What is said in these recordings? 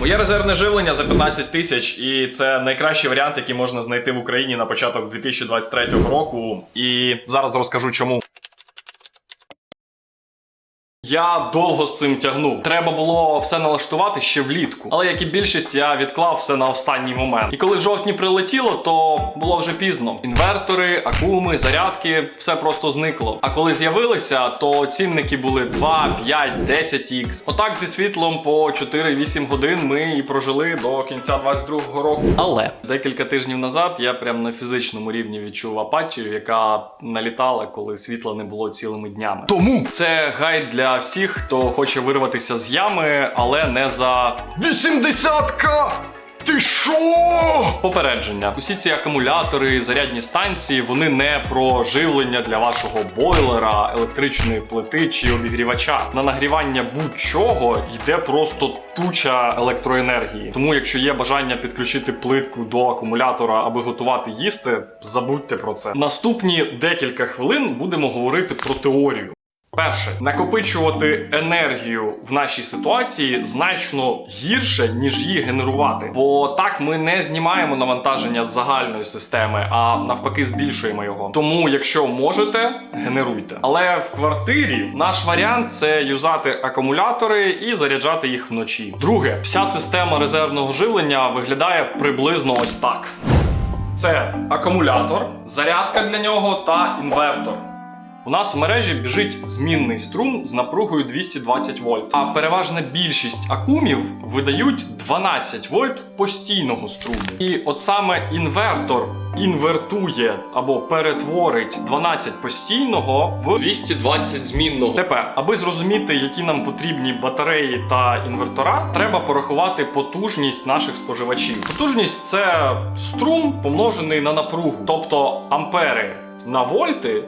Моє резервне живлення за 15 тисяч, і це найкращий варіант, який можна знайти в Україні на початок 2023 року. І зараз розкажу чому. Я довго з цим тягнув. Треба було все налаштувати ще влітку. Але як і більшість, я відклав все на останній момент. І коли в жовтні прилетіло, то було вже пізно. Інвертори, акуми, зарядки, все просто зникло. А коли з'явилися, то цінники були 2, 5, 10 х Отак зі світлом по 4-8 годин ми і прожили до кінця 22-го року. Але декілька тижнів назад я прям на фізичному рівні відчув апатію, яка налітала, коли світла не було цілими днями. Тому це гайд для всіх, хто хоче вирватися з ями, але не за 80к! Ти що? Попередження. Усі ці акумулятори, зарядні станції, вони не про живлення для вашого бойлера, електричної плити чи обігрівача. На нагрівання будь-чого йде просто туча електроенергії. Тому, якщо є бажання підключити плитку до акумулятора, аби готувати їсти, забудьте про це. Наступні декілька хвилин будемо говорити про теорію. Перше, накопичувати енергію в нашій ситуації значно гірше, ніж її генерувати. Бо так ми не знімаємо навантаження з загальної системи, а навпаки збільшуємо його. Тому, якщо можете, генеруйте. Але в квартирі наш варіант це юзати акумулятори і заряджати їх вночі. Друге, вся система резервного живлення виглядає приблизно ось так. Це акумулятор, зарядка для нього та інвертор. У нас в мережі біжить змінний струм з напругою 220 вольт. А переважна більшість акумів видають 12 вольт постійного струму. І от саме інвертор інвертує або перетворить 12 постійного в 220 змінного. Тепер, аби зрозуміти, які нам потрібні батареї та інвертора, треба порахувати потужність наших споживачів. Потужність це струм помножений на напругу, тобто ампери на вольти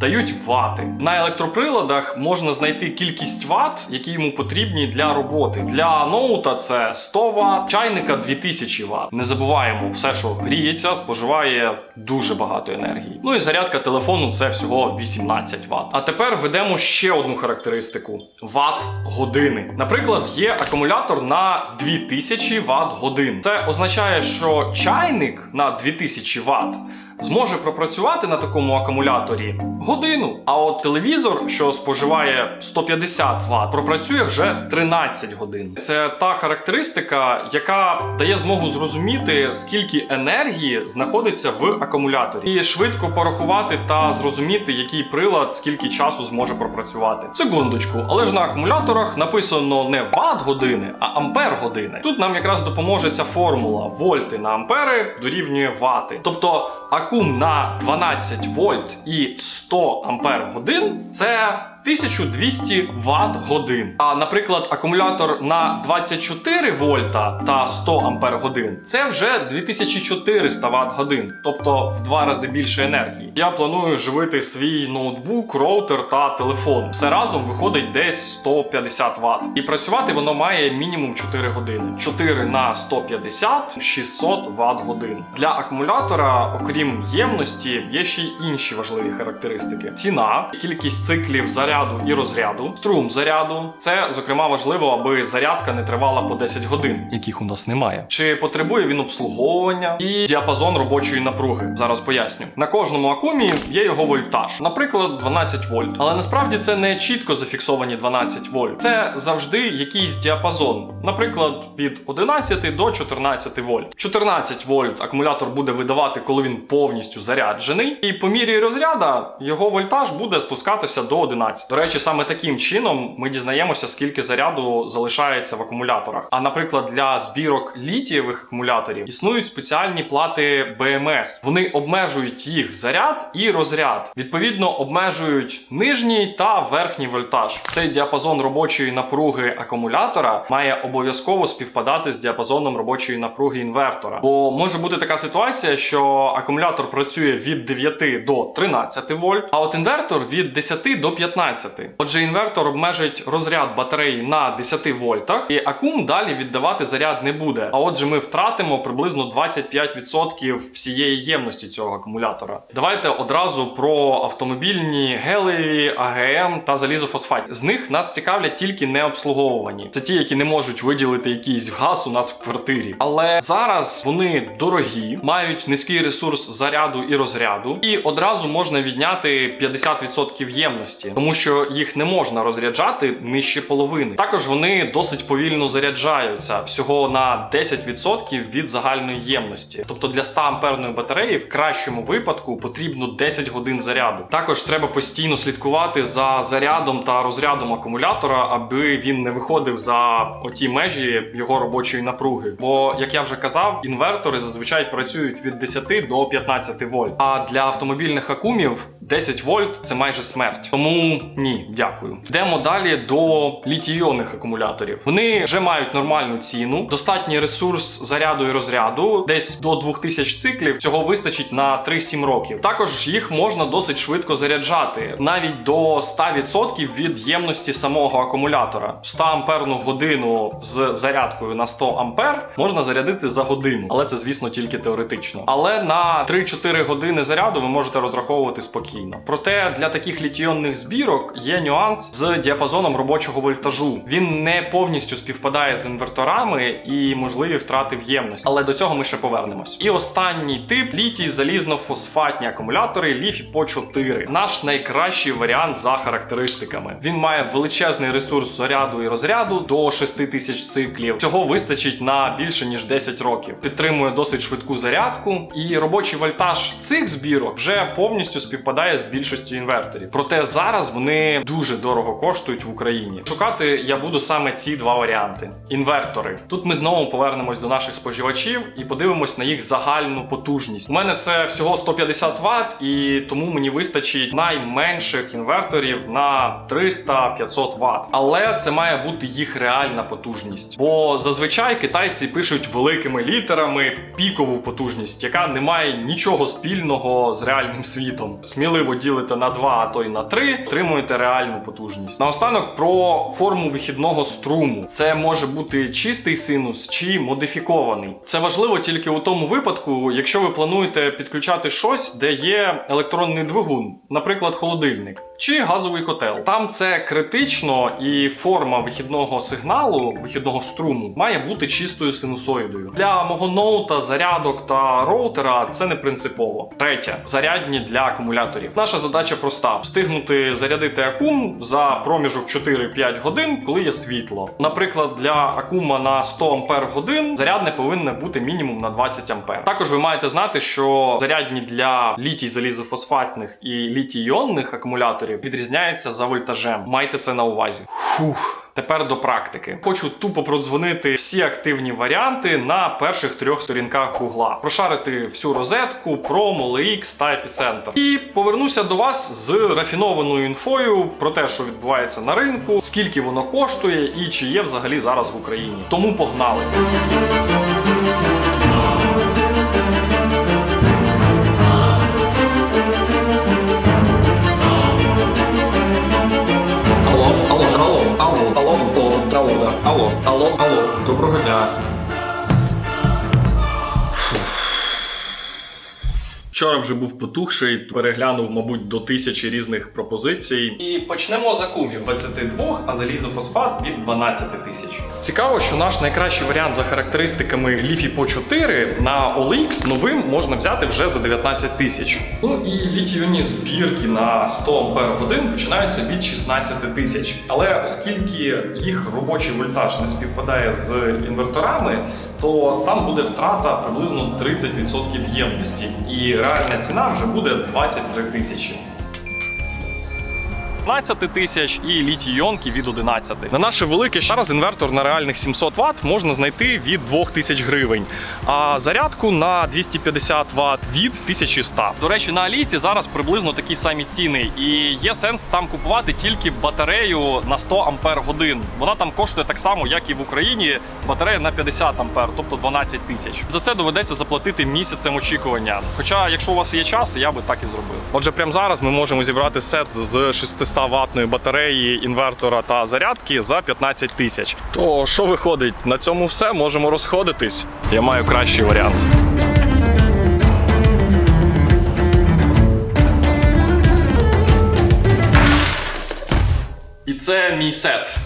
дають вати. На електроприладах можна знайти кількість ват, які йому потрібні для роботи. Для ноута це 100 Вт, чайника 2000 Вт. Не забуваємо, все, що гріється, споживає дуже багато енергії. Ну і зарядка телефону це всього 18 Вт. А тепер введемо ще одну характеристику: Вт години. Наприклад, є акумулятор на 2000 Вт годин. Це означає, що чайник на 2000 Вт зможе пропрацювати на такому акумуляторі годину. А от телевізор, що споживає 150 Вт, пропрацює вже 13 годин. Це та характеристика, яка дає змогу зрозуміти, скільки енергії знаходиться в акумуляторі, і швидко порахувати та зрозуміти, який прилад скільки часу зможе пропрацювати. Секундочку, але ж на акумуляторах написано не Вт години, а ампер години. Тут нам якраз допоможе ця формула: вольти на ампери дорівнює вати. Тобто акум на 12 вольт і 100 ампер годин це 1200 Вт годин. А наприклад, акумулятор на 24 вольта та 100 ампер годин це вже 2400 Вт годин, тобто в два рази більше енергії. Я планую живити свій ноутбук, роутер та телефон. Все разом виходить десь 150 Вт. І працювати воно має мінімум 4 години. 4 на 150 600 Вт годин. Для акумулятора, окрім ємності, є ще й інші важливі характеристики: ціна, кількість циклів заряду і розряду, струм заряду. Це зокрема важливо, аби зарядка не тривала по 10 годин, яких у нас немає. Чи потребує він обслуговування і діапазон робочої напруги? Зараз поясню. На кожному акумі є його вольтаж, наприклад, 12 вольт. Але насправді це не чітко зафіксовані 12 вольт. Це завжди якийсь діапазон, наприклад, від 11 до 14 вольт. 14 вольт акумулятор буде видавати, коли він повністю заряджений, і по мірі розряда його вольтаж буде спускатися до 11. До речі, саме таким чином ми дізнаємося, скільки заряду залишається в акумуляторах. А наприклад, для збірок літієвих акумуляторів існують спеціальні плати BMS. Вони обмежують їх заряд і розряд. Відповідно, обмежують нижній та верхній вольтаж. Цей діапазон робочої напруги акумулятора має обов'язково співпадати з діапазоном робочої напруги інвертора. Бо може бути така ситуація, що акумулятор працює від 9 до 13 вольт, а от інвертор від 10 до 15 15. Отже, інвертор обмежить розряд батареї на 10 вольтах, і акум далі віддавати заряд не буде. А отже, ми втратимо приблизно 25% всієї ємності цього акумулятора. Давайте одразу про автомобільні гелеві, АГМ та залізофосфат. З них нас цікавлять тільки необслуговувані. Це ті, які не можуть виділити якийсь газ у нас в квартирі. Але зараз вони дорогі, мають низький ресурс заряду і розряду, і одразу можна відняти 50% ємності, тому що їх не можна розряджати нижче половини. Також вони досить повільно заряджаються всього на 10% від загальної ємності. Тобто для 100 амперної батареї в кращому випадку потрібно 10 годин заряду. Також треба постійно слідкувати за зарядом та розрядом акумулятора, аби він не виходив за оті межі його робочої напруги. Бо, як я вже казав, інвертори зазвичай працюють від 10 до 15 вольт. А для автомобільних акумів 10 вольт це майже смерть. Тому ні, дякую. Йдемо далі до літій-іонних акумуляторів. Вони вже мають нормальну ціну, достатній ресурс заряду і розряду, десь до 2000 циклів. Цього вистачить на 3-7 років. Також їх можна досить швидко заряджати, навіть до 100% від ємності самого акумулятора. 100 амперну годину з зарядкою на 100 ампер можна зарядити за годину, але це, звісно, тільки теоретично. Але на 3-4 години заряду ви можете розраховувати спокійно. Проте для таких літіонних збірок є нюанс з діапазоном робочого вольтажу. Він не повністю співпадає з інверторами і можливі втрати в ємності. Але до цього ми ще повернемось. І останній тип літій залізно-фосфатні акумулятори Ліфі по 4. Наш найкращий варіант за характеристиками. Він має величезний ресурс заряду і розряду до 6000 циклів. Цього вистачить на більше ніж 10 років. Підтримує досить швидку зарядку, і робочий вольтаж цих збірок вже повністю співпадає з більшістю інверторів. Проте зараз вони дуже дорого коштують в Україні. Шукати я буду саме ці два варіанти: інвертори. Тут ми знову повернемось до наших споживачів і подивимось на їх загальну потужність. У мене це всього 150 Вт, і тому мені вистачить найменших інверторів на 300-500 Вт. Але це має бути їх реальна потужність. Бо зазвичай китайці пишуть великими літерами пікову потужність, яка не має нічого спільного з реальним світом. Сміливо ділите на 2, а то й на 3, отримуєте реальну потужність. Наостанок про форму вихідного струму. Це може бути чистий синус чи модифікований. Це важливо тільки у тому випадку, якщо ви плануєте підключати щось, де є електронний двигун, наприклад, холодильник. Чи газовий котел. Там це критично, і форма вихідного сигналу, вихідного струму, має бути чистою синусоїдою. Для мого ноута, зарядок та роутера це не принципово. Третє зарядні для акумуляторів. Наша задача проста: встигнути зарядити акум за проміжок 4-5 годин, коли є світло. Наприклад, для акума на 100 ампер годин зарядне повинне бути мінімум на 20 ампер. Також ви маєте знати, що зарядні для літій залізофосфатних і літій-іонних акумуляторів відрізняються за вольтажем. Майте це на увазі. Фух. Тепер до практики. Хочу тупо продзвонити всі активні варіанти на перших трьох сторінках гугла, прошарити всю розетку, промо, LX та епіцентр. І повернуся до вас з рафінованою інфою про те, що відбувається на ринку, скільки воно коштує і чи є взагалі зараз в Україні. Тому погнали. Алло, алло, доброго дня. Вчора вже був потухший, переглянув, мабуть, до тисячі різних пропозицій. І почнемо з акумів 22, а залізофосфат від 12 тисяч. Цікаво, що наш найкращий варіант за характеристиками Ліфі по 4 на OLX новим можна взяти вже за 19 тисяч. Ну і літіоні збірки на 100 ампер годин починаються від 16 тисяч. Але оскільки їх робочий вольтаж не співпадає з інверторами, то там буде втрата приблизно 30% ємності, і реальна ціна вже буде 23 тисячі. 15 тисяч і літій-іонки від 11. На наше велике зараз інвертор на реальних 700 Вт можна знайти від 2000 гривень, а зарядку на 250 Вт від 1100. До речі, на Аліці зараз приблизно такі самі ціни, і є сенс там купувати тільки батарею на 100 ампер годин. Вона там коштує так само, як і в Україні. Батарея на 50 ампер, тобто 12 тисяч. За це доведеться заплатити місяцем очікування. Хоча, якщо у вас є час, я би так і зробив. Отже, прямо зараз ми можемо зібрати сет з 600 100 ватної батареї, інвертора та зарядки за 15 тисяч. То що виходить? На цьому все можемо розходитись. Я маю кращий варіант. І це мій сет.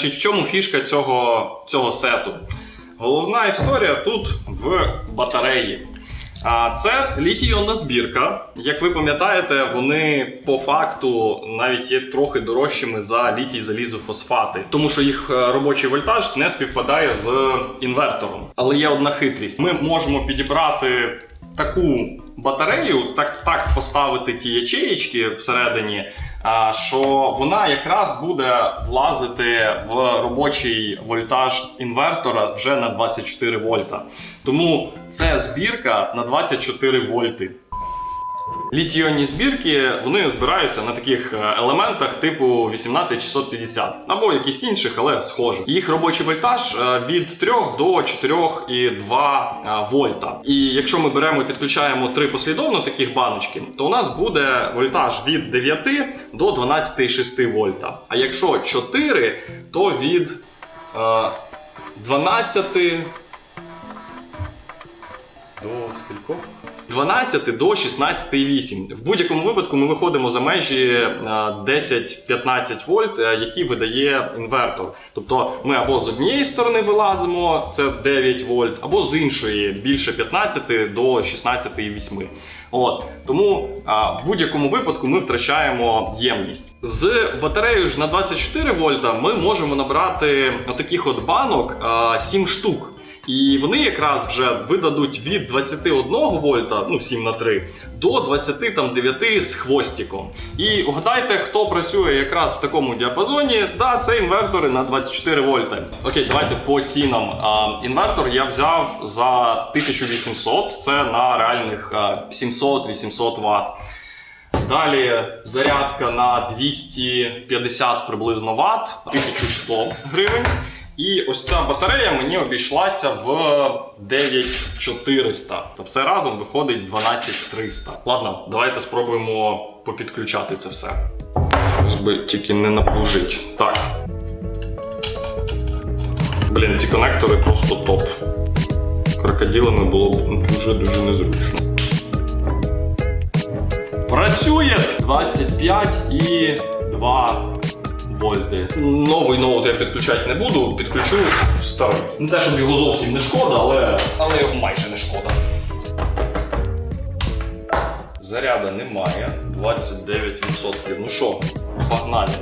Значить, в чому фішка цього, цього сету? Головна історія тут в батареї. А це літій-іонна збірка. Як ви пам'ятаєте, вони по факту навіть є трохи дорожчими за літій залізофосфати, тому що їх е, робочий вольтаж не співпадає з інвертором. Але є одна хитрість: ми можемо підібрати таку батарею, так так поставити ті ячеєчки всередині, що вона якраз буде влазити в робочий вольтаж інвертора вже на 24 вольта. Тому це збірка на 24 вольти. Літіонні збірки вони збираються на таких е, елементах типу 18650 або якісь інших, але схожих. Їх робочий вольтаж е, від 3 до 4,2 вольта. І якщо ми беремо і підключаємо три послідовно таких баночки, то у нас буде вольтаж від 9 до 12,6 вольта. А якщо 4, то від е, 12 до скількох? 12 до 16,8. В будь-якому випадку ми виходимо за межі е, 10-15 вольт, е, які видає інвертор. Тобто ми або з однієї сторони вилазимо, це 9 вольт, або з іншої більше 15 до 16,8. От тому а, в будь-якому випадку ми втрачаємо ємність. З батареєю ж на 24 вольта ми можемо набрати таких от банок а, 7 штук. І вони якраз вже видадуть від 21 вольта, ну 7 на 3, до 29 з хвостиком. І угадайте, хто працює якраз в такому діапазоні. Да, це інвертори на 24 вольта. Окей, давайте по цінам. А, інвертор я взяв за 1800, це на реальних 700-800 Вт. Далі зарядка на 250 приблизно Вт, 1100 гривень. І ось ця батарея мені обійшлася в 9400. То все разом виходить 12300. Ладно, давайте спробуємо попідключати це все. Ось би тільки не напружить. Так. Блін, ці конектори просто топ. Крокодилами було б дуже-дуже незручно. Працює 25 і 2 вольти. Новий ноут я підключати не буду, підключу старий. Не те, щоб його зовсім не шкода, але, але його майже не шкода. Заряда немає. 29%. Ну що, погнали.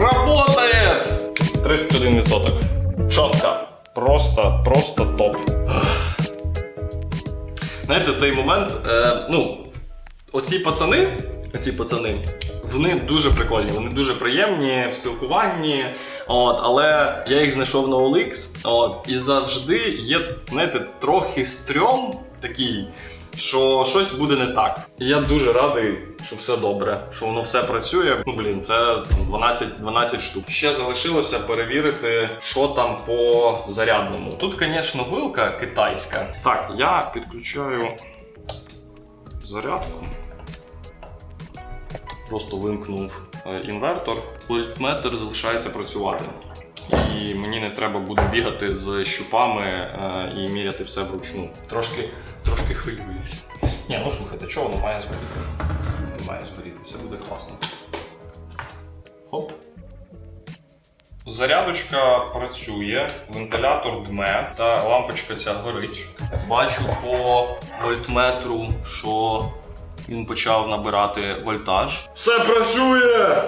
Работает! 31%. Чітко. Просто, просто топ. Знаєте, цей момент, е, ну, оці пацани, оці пацани, вони дуже прикольні, вони дуже приємні в спілкуванні. От, але я їх знайшов на OLX, от, і завжди є, знаєте, трохи стрьом такий, що щось буде не так. І я дуже радий, що все добре, що воно все працює. Ну блін, це 12, 12 штук. Ще залишилося перевірити, що там по зарядному. Тут, звісно, вилка китайська. Так, я підключаю зарядку. Просто вимкнув е, інвертор. Вольтметр залишається працювати. І мені не треба буде бігати з щупами е, і міряти все вручну. Трошки, трошки хвилююся. Ні, ну слухайте, чого воно має згоріти? Не має згоріти, все буде класно. Хоп. Зарядочка працює, вентилятор дме та лампочка ця горить. Бачу по вольтметру, що він почав набирати вольтаж. Все працює!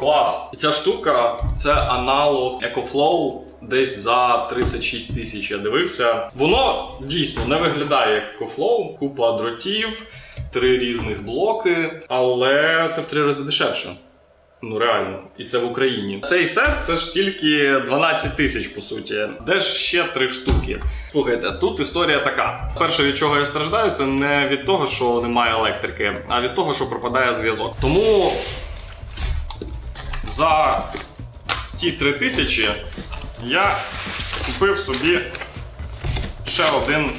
Клас! І ця штука це аналог EcoFlow. Десь за 36 тисяч я дивився. Воно дійсно не виглядає як EcoFlow, купа дротів, три різних блоки, але це в три рази дешевше. Ну реально, і це в Україні. Цей сет це ж тільки 12 тисяч по суті. Де ж ще три штуки? Слухайте, тут історія така. Перше, від чого я страждаю, це не від того, що немає електрики, а від того, що пропадає зв'язок. Тому за ті три тисячі я купив собі ще один.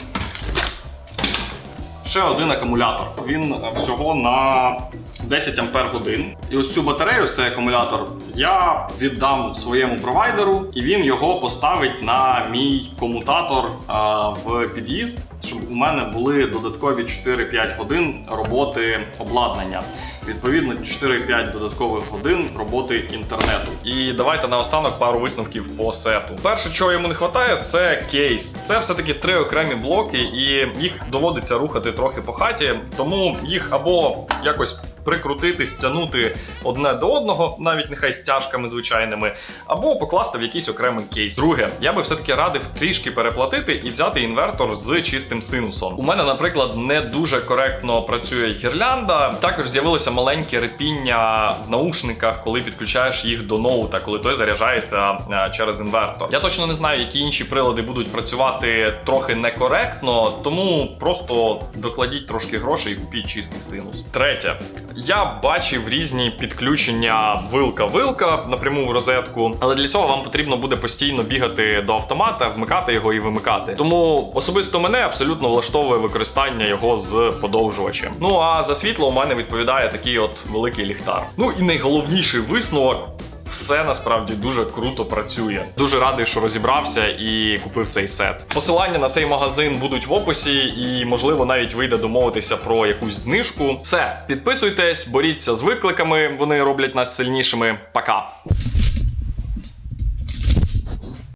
Ще один акумулятор. Він е, всього на 10 ампер годин. І ось цю батарею, цей акумулятор, я віддам своєму провайдеру, і він його поставить на мій комутатор а, в під'їзд, щоб у мене були додаткові 4-5 годин роботи обладнання. Відповідно, 4-5 додаткових годин роботи інтернету. І давайте наостанок пару висновків по сету. Перше, чого йому не вистачає, це кейс. Це все-таки три окремі блоки, і їх доводиться рухати трохи по хаті, тому їх або якось прикрутити, стягнути одне до одного, навіть нехай стяжками звичайними, або покласти в якийсь окремий кейс. Друге, я би все-таки радив трішки переплатити і взяти інвертор з чистим синусом. У мене, наприклад, не дуже коректно працює гірлянда. Також з'явилося маленьке репіння в наушниках, коли підключаєш їх до ноута, коли той заряджається е, через інвертор. Я точно не знаю, які інші прилади будуть працювати трохи некоректно, тому просто докладіть трошки грошей і купіть чистий синус. Третє, я бачив різні підключення вилка-вилка напряму в розетку, але для цього вам потрібно буде постійно бігати до автомата, вмикати його і вимикати. Тому особисто мене абсолютно влаштовує використання його з подовжувачем. Ну а за світло у мене відповідає такий от великий ліхтар. Ну і найголовніший висновок. Все насправді дуже круто працює. Дуже радий, що розібрався і купив цей сет. Посилання на цей магазин будуть в описі, і можливо навіть вийде домовитися про якусь знижку. Все, підписуйтесь, боріться з викликами, вони роблять нас сильнішими. Пока.